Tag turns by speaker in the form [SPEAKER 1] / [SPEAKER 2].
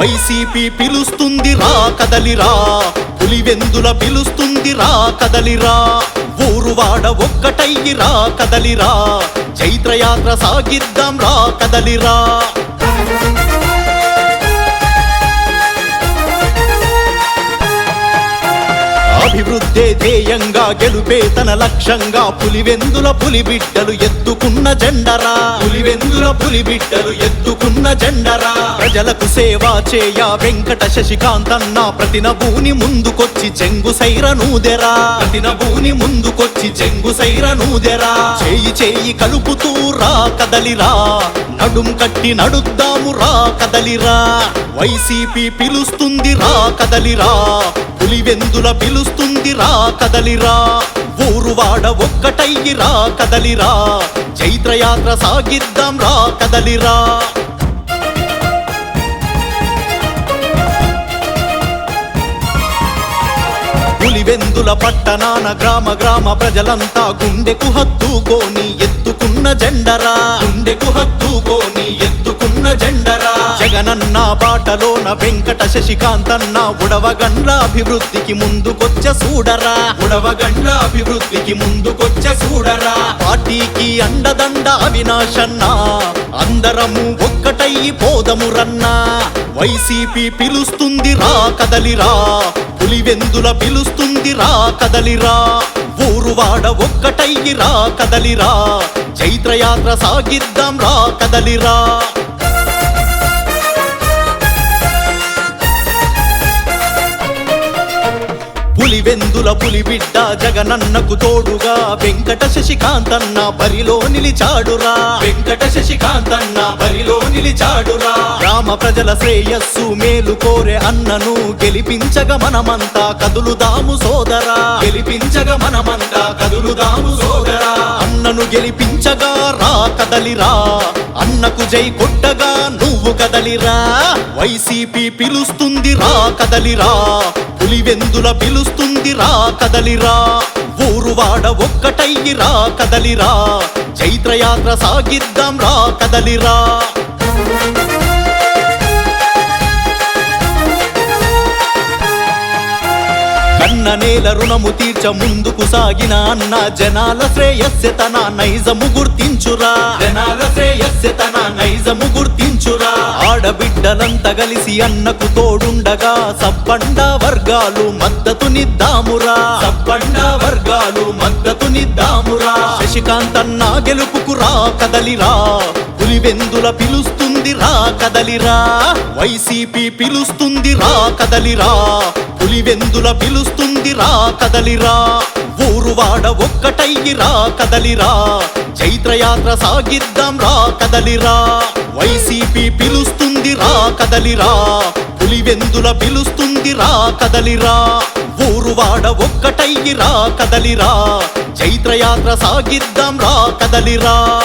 [SPEAKER 1] YCP పిలుస్తుంది రా కదలిరా పులివెందుల పిలుస్తుంది రా కదలిరా ఊరువాడ ఒక్కటయ్యి రా కదలిరా చైత్రయాత్ర సాగిద్దాం రా కదలిరా అభివృద్ధే ధ్యేయంగా గెలుపే తన లక్ష్యంగా పులివెందుల పులిబిడ్డలు ఎత్తుకున్న జెండరా. పులివెందుల పులిబిడ్డలు ఎత్తుకున్న జెండరా. ప్రజలకు సేవ చేయ వెంకట శశికాంతన్న ప్రతినభూని ముందుకొచ్చి చెంగు సైర నూదెరా ప్రతినభూని ముందుకొచ్చి చెంగు సైర నూదెరా చేయి చేయి కలుపుతూ రా కదలిరా. నడుం కట్టి నడుద్దాము రా కదలిరా. వైసీపీ పిలుస్తుంది రా కదలిరా. పులివెందుల పిలుస్తుంది రా కదలిరా. ఊరువాడ ఒక్కటయ్యి రా కదలిరా. చైత్రయాత్ర సాగిద్దాం రా కదలిరా. వెందుల పట్టణాన గ్రామ గ్రామ ప్రజలంతా గుండెకు హత్తుకోని ఎత్తుకున్న జెండరా. గుండెకు హత్తుకోని ఎత్తుకున్న జెండరా. జగనన్న బాటలోన వెంకట శశికాంతన్న ఉడవగండ్ల అభివృద్ధికి ముందుకొచ్చ చూడరా ఉడవగండ్ల అభివృద్ధికి ముందుకొచ్చ చూడరా పార్టీకి అండదండ అవినాశన్న. అందరము ఒక్కటయ్యి పోదము రన్నా వైసీపీ పిలుస్తుంది రా కదలిరా. పులివెందుల పిలుస్తుంది రా కదలిరా. ఊరువాడ ఒక్కటయ్యి రా కదలిరా. చైత్రయాత్ర సాగిద్దాం రా కదలిరా. పులివెందుల పులిబిడ్డ జగనన్నకు తోడుగా. వెంకట శశికాంతన్న బరిలో నిలిచాడురా. వెంకట శశికాంతన్న బరిలో నిలిచాడురా. గ్రామ ప్రజల శ్రేయస్సు మేలు కోరే అన్నను గెలిపించగ మనమంతా కదులుదాము సోదరా. గెలిపించగ మనమంతా కదులుదాము సోదరా. అన్నను గెలిపించగా రా కదలిరా. అన్నకు జై కొట్టగా నువ్వు కదలిరా? వైసీపీ పిలుస్తుంది రా కదలిరా. పులివెందుల పిలుస్తుంది రా కదలిరా. ఊరువాడ ఒక్కటయ్యి రా కదలిరా. చైత్రయాత్ర సాగిద్దాం రా కదలిరా. కన్న నేల రుణము తీర్చ ముందుకు సాగిన అన్న జనాల శ్రేయస్సెతన నైజము గుర్తించురా. ఆడబిడ్డలంతా కలిసి అన్నకు తోడుండగా సబ్బండ వర్గాలు మద్దతునిద్దామురా సబ్బండ వర్గాలు మద్దతునిద్దామురా శశికాంత్ అన్న గెలుపుకు రా కదలిరా. పులివెందుల పిలుస్తుంది రా కదలిరా. వైసీపీ పిలుస్తుంది రా కదలిరా. పులివెందుల పిలుస్తుంది రా కదలిరా. ఊరువాడ ఒక్కటయ్యి రా కదలిరా. చైత్రయాత్ర సాగిద్దాం రా కదలిరా. వైసీపీ పిలుస్తుంది రా కదలిరా. పులివెందుల పిలుస్తుంది రా కదలిరా. ఊరువాడ ఒక్కటయ్యి రా కదలిరా. చైత్రయాత్ర సాగిద్దాం రా కదలిరా.